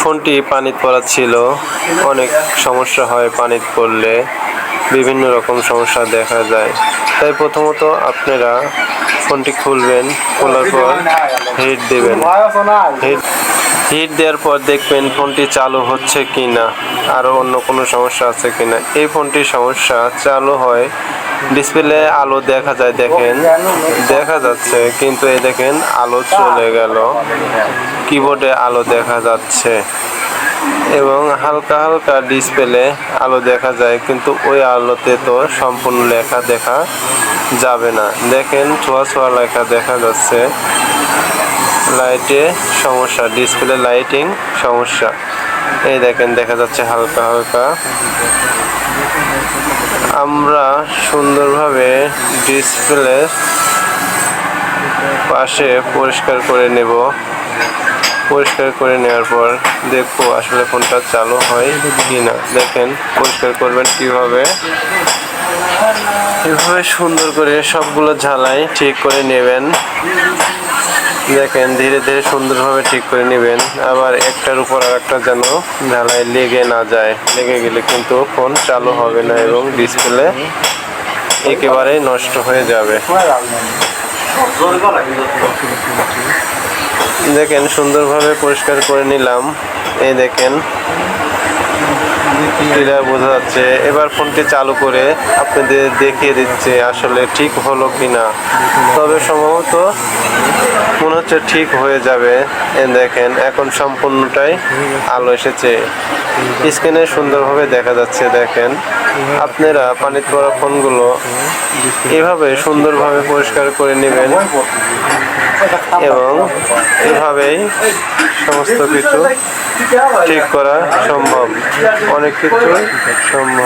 ফোনটি পানিতে পড়া ছিল। অনেক সমস্যা হয় পানিতে পড়লে বিভিন্ন রকম সমস্যা দেখা যায়। তাই প্রথমত আপনারা ফোনটি খুলবেন। খোলার পর হিট দেবেন। হিট হিট দেওয়ার পর দেখবেন ফোনটি চালু হচ্ছে কি না আরও অন্য কোনো সমস্যা আছে কি না এই ফোনটির সমস্যা চালু হয় ডিসপ্লে আলো দেখা যায়, দেখেন। দেখা যাচ্ছে, কিন্তু এই দেখেন আলো চলে গেল। কিবোর্ডে আলো দেখা যাচ্ছে। এবং হালকা হালকা ডিসপ্লে আলো দেখা যায়, কিন্তু ওই আলোতে তো সম্পূর্ণ লেখা দেখা যাবে না। দেখেন ছোঁয়া ছোঁয়া লেখা দেখা যাচ্ছে। লাইটে সমস্যা, ডিসপ্লে লাইটিং সমস্যা। এই দেখেন, দেখা যাচ্ছে হালকা হালকা। আমরা সুন্দরভাবে ডিসপ্লে পাশে পরিষ্কার করে নেব। পরিষ্কার করে নেওয়ার পর দেখব আসলে ফোনটা চালু হয় কি না দেখেন, পরিষ্কার করবেন কীভাবে। এভাবে সুন্দর করে সবগুলো ঝালাই ঠিক করে নেবেন। দেখেন, ধীরে ধীরে সুন্দরভাবে ঠিক করে নেবেন। আবার একটার উপর আর একটা যেন ঝালাই লেগে না যায়। লেগে গেলে কিন্তু ফোন চালু হবে না এবং ডিসপ্লে একেবারেই নষ্ট হয়ে যাবে। দেখেন, সুন্দরভাবে পরিষ্কার করে নিলাম। এই দেখেন ক্লিয়ার বোঝা যাচ্ছে। এবার ফোনটি চালু করে আপনাদের দেখিয়ে দিচ্ছে আসলে ঠিক হলো কি না তবে সম্ভবত হচ্ছে ঠিক হয়ে যাবে। দেখেন, এখন সম্পূর্ণটাই আলো এসেছে। স্ক্রিনে সুন্দরভাবে দেখা যাচ্ছে, দেখেন। আপনারা পানিতে পড়া ফোনগুলো এভাবে সুন্দরভাবে পরিষ্কার করে নেবেন এবং এভাবেই সমস্ত কিছু ঠিক করা সম্ভব। অনেক কিছু সম্ভব।